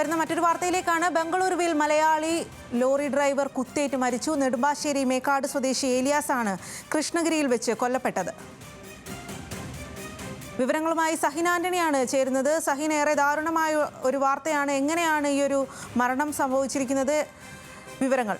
വരുന്ന മറ്റൊരു വാർത്തയിലേക്കാണ്. ബംഗളൂരുവിൽ മലയാളി ലോറി ഡ്രൈവർ കുത്തേറ്റ് മരിച്ചു. നെടുമ്പാശ്ശേരി മേക്കാട് സ്വദേശി ഏലിയാസ് ആണ് കൃഷ്ണഗിരിയിൽ വെച്ച് കൊല്ലപ്പെട്ടത്. വിവരങ്ങളുമായി സഹിൻ ആന്റണിയാണ് ചേരുന്നത്. സഹിൻ ഏറെ ദാരുണമായ ഒരു വാർത്തയാണ്. എങ്ങനെയാണ് ഈ ഒരു മരണം സംഭവിച്ചിരിക്കുന്നത്? വിവരങ്ങൾ.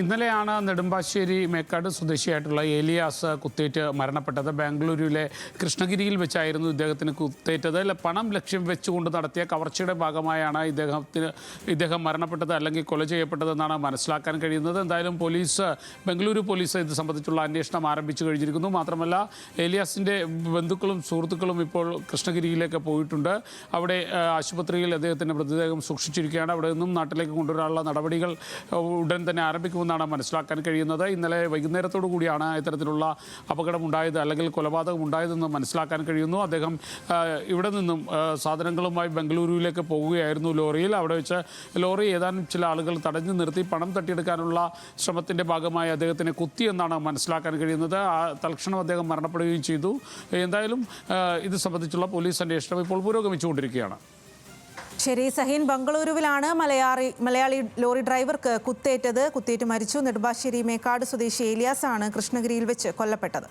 ഇന്നലെയാണ് നെടുമ്പാശ്ശേരി മേക്കാട് സ്വദേശിയായിട്ടുള്ള ഏലിയാസ് കുത്തേറ്റ് മരണപ്പെട്ടത്. ബാംഗ്ലൂരുവിലെ കൃഷ്ണഗിരിയിൽ വെച്ചായിരുന്നു ഇദ്ദേഹത്തിന് കുത്തേറ്റത്. പണം ലക്ഷ്യം വെച്ചുകൊണ്ട് നടത്തിയ കവർച്ചയുടെ ഭാഗമായാണ് ഇദ്ദേഹത്തിന് ഇദ്ദേഹം മരണപ്പെട്ടത് അല്ലെങ്കിൽ കൊല ചെയ്യപ്പെട്ടതെന്നാണ് മനസ്സിലാക്കാൻ കഴിയുന്നത്. എന്തായാലും പോലീസ് ബംഗളൂരു പോലീസ് ഇത് സംബന്ധിച്ചുള്ള അന്വേഷണം ആരംഭിച്ചു കഴിഞ്ഞിരിക്കുന്നു. മാത്രമല്ല ഏലിയാസിന്റെ ബന്ധുക്കളും സുഹൃത്തുക്കളും ഇപ്പോൾ കൃഷ്ണഗിരിയിലേക്ക് പോയിട്ടുണ്ട്. അവിടെ ആശുപത്രിയിൽ അദ്ദേഹത്തിന്റെ മൃതദേഹം സൂക്ഷിച്ചിരിക്കുകയാണ്. അവിടെ നിന്നും നാട്ടിലേക്ക് കൊണ്ടുവരാനുള്ള നടപടികൾ ഉടൻ തന്നെ ആരംഭിക്കുമെന്നാണ് മനസ്സിലാക്കാൻ കഴിയുന്നത്. ഇന്നലെ വൈകുന്നേരത്തോടു കൂടിയാണ് ഇത്തരത്തിലുള്ള അപകടമുണ്ടായത് അല്ലെങ്കിൽ കൊലപാതകം ഉണ്ടായതെന്ന് മനസ്സിലാക്കാൻ കഴിയുന്നു. അദ്ദേഹം ഇവിടെ നിന്നും സാധനങ്ങളുമായി ബംഗളൂരുവിലേക്ക് പോവുകയായിരുന്നു ലോറിയിൽ. അവിടെ വെച്ച് ലോറി ഏതാനും ചില ആളുകൾ തടഞ്ഞു നിർത്തി പണം തട്ടിയെടുക്കാനുള്ള ശ്രമത്തിന്റെ ഭാഗമായി അദ്ദേഹത്തിനെ കുത്തി എന്നാണ് മനസ്സിലാക്കാൻ കഴിയുന്നത്. തൽക്ഷണം അദ്ദേഹം മരണപ്പെടുകയും ചെയ്തു. എന്തായാലും ഇത് സംബന്ധിച്ചുള്ള പോലീസ് അന്വേഷണം ഇപ്പോൾ പുരോഗമിച്ചുകൊണ്ടിരിക്കുകയാണ്. ശരി സഹീൻ ബംഗളൂരുവിലാണ് മലയാളി മലയാളി ലോറി ഡ്രൈവർക്ക് കുത്തേറ്റത്. കുത്തേറ്റ് മരിച്ചു. നെടുമ്പാശ്ശേരി മേക്കാട് സ്വദേശി ഏലിയാസാണ് കൃഷ്ണഗിരിയിൽ വെച്ച് കൊല്ലപ്പെട്ടത്.